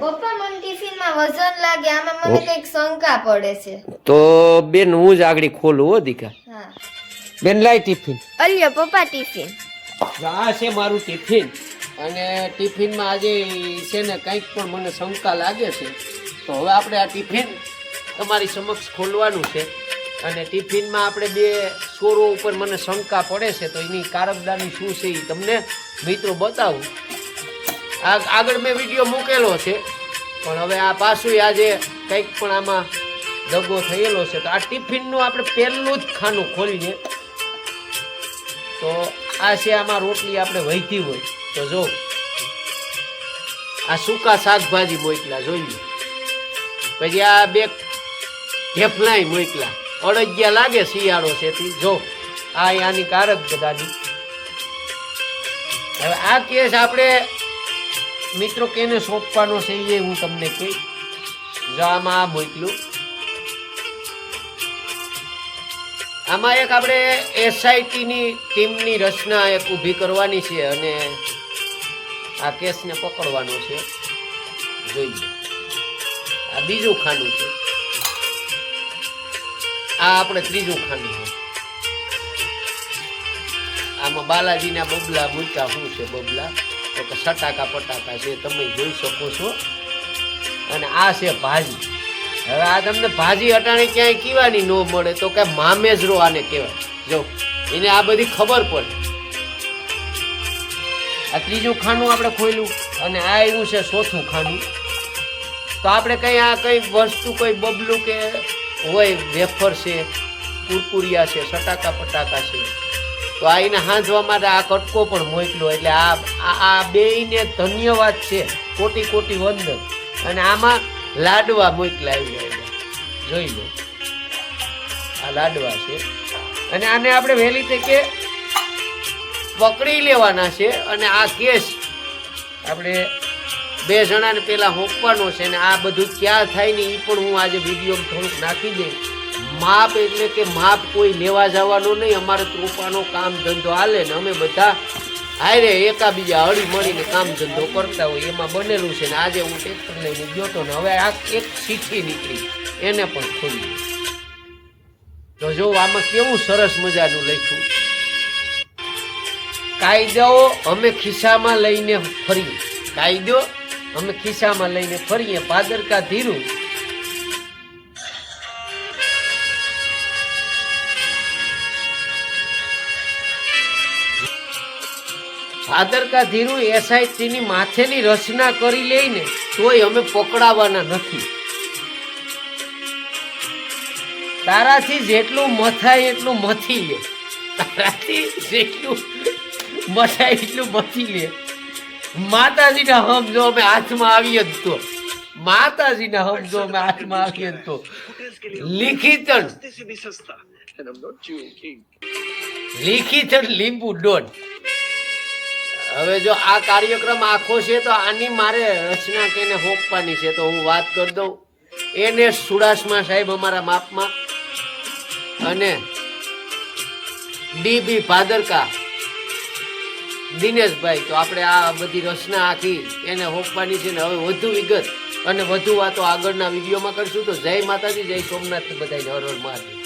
પપ્પા મને ટિફિનમાં વજન લાગે આમાં મને કંઈક શંકા પડે છે. તો બેન હું જ આગળ ખોલું હો દીકા હા. બેન લાય ટિફિન. અલ્યો પપ્પા ટિફિન. આ છે મારું ટિફિન. અને ટિફિનમાં આજે છે ને કંઈક પણ મને શંકા લાગે છે. તો હવે આપણે આ ટિફિન તમારી સમક્ષ ખોલવાનું છે. અને ટિફિનમાં આપણે બે સ્કોરો ઉપર મને શંકા પડે છે. તો એની કારકદારી શું છે એ તમને મિત્રો બતાવું. આગળ મેં વીડિયો મૂકેલો છે. પણ હવે આ પાછું આજે કંઈક પણ આમાં દગો થયેલો છે. તો આ ટિફિનનું આપણે પહેલું જ ખાનું ખોલીએ. તો આ છે આમાં રોટલી આપણે વહીતી હોય. તો જો, આ સૂકા શાકભાજી મોકલા જોઈએ. પછી આ બે ઢેફલાય મોકલા અડગિયા લાગે શિયાળો છે જો, આ આની કારક બધાની. હવે આ કેસ આપણે મિત્રો, કેને સોંપવાનો છે એ હું તમને કહી જો આ મોકલું. આમાં એક આપણે એસઆઈટીની ટીમની રચના એક ઊભી કરવાની છે અને આ કેસને પકડવાનો છે. જોઈએ આ બીજું ખાનું છે. આ આપણે ત્રીજું ખાનું છે. આમાં બાલાજીના બબલા મૂક્યા, શું છે બબલા? તો કે સટાકા પટાકા છે, તમે જોઈ શકો છો. અને આ છે ભાજી. હવે આ તમને ભાજી અટાણે ક્યાંય કીવાની ન મળે, તો કે મામેજરો આને કહેવાય. જો, એને આ બધી ખબર પડે. આ ત્રીજું ખાનું આપણે ખોલ્યું અને આ આવ્યું છે ચોથું ખાનું તો આપણે કઈ આ કઈ વસ્તુ, કોઈ બબલું કે હોય વેફર છે, કુરકુરિયા છે, સટાકા પટાકા છે. તો આ એને હાંધવા માટે આ કટકો પણ મોકલો એટલે આ આ- બેયને ધન્યવાદ છે. કોટી કોટી વંદન. અને આમાં લાડવા મોકલા આવી જોઈ લો. આ લાડવા છે. અને આને આપણે વહેલી તકે પકડી લેવાના છે. અને આ કેસ આપણે બે જણાને પહેલાં હોપવાનો છે. અને આ બધું ક્યાં થાય ને એ પણ હું આજે વીડિયો થોડુંક નાખી દઈશ. માપ એટલે કે માપ કોઈ લેવા જવાનો નહીં, અમારે કૃપાનો કામ ધંધો હાલે ને અમે બધા હારે એકાબીજા હળી મળીને કામ ધંધો કરતા હોય એમાં બનેલું છે ને આજે હું ટ્રેક્ટર લઈને ગયો તો ને હવે આ એક ચીઠી નીકળી. એને પણ ખોલી. તો જો આમાં કેવું સરસ મજાનું લખ્યું. કાયદાઓ અમે ખિસ્સામાં લઈને ફરીએ. કાયદો અમે ખિસ્સામાં લઈને ફરીએ. પાદરકા ધીરું. ભાદરકા ધીરુ એસઆઈટીની માથેની રચના કરી લઈને તોય અમે પકડાવાના નથી. તારાથી જેટલું મથાય એટલું મથી લે. તારાથી જેટલું મથાય એટલું મથી લે. માતાજીના હમ જો અમે હાથમાં આવીએ તો. માતાજીના હમ જો અમે હાથમાં આવીએ તો. લિખિતણ. લિખિતણ લીંબુ ડોટ હવે જો આ કાર્યક્રમ આખો છે તો આની મારે રચના કેને હોપવાની છે તો હું વાત કરી દઉં. એને સુડાસમા સાહેબ અમારા માપમાં અને ડી બી ભાદરકા, દિનેશભાઈ, તો આપણે આ બધી રચના આખી એને હોપવાની છે ને હવે વધુ વિગત અને વધુ વાતો આગળના વિડીયોમાં કરશું. તો જય માતાજી, જય સોમનાથ બધાને હરોળ હર મહાદેવ.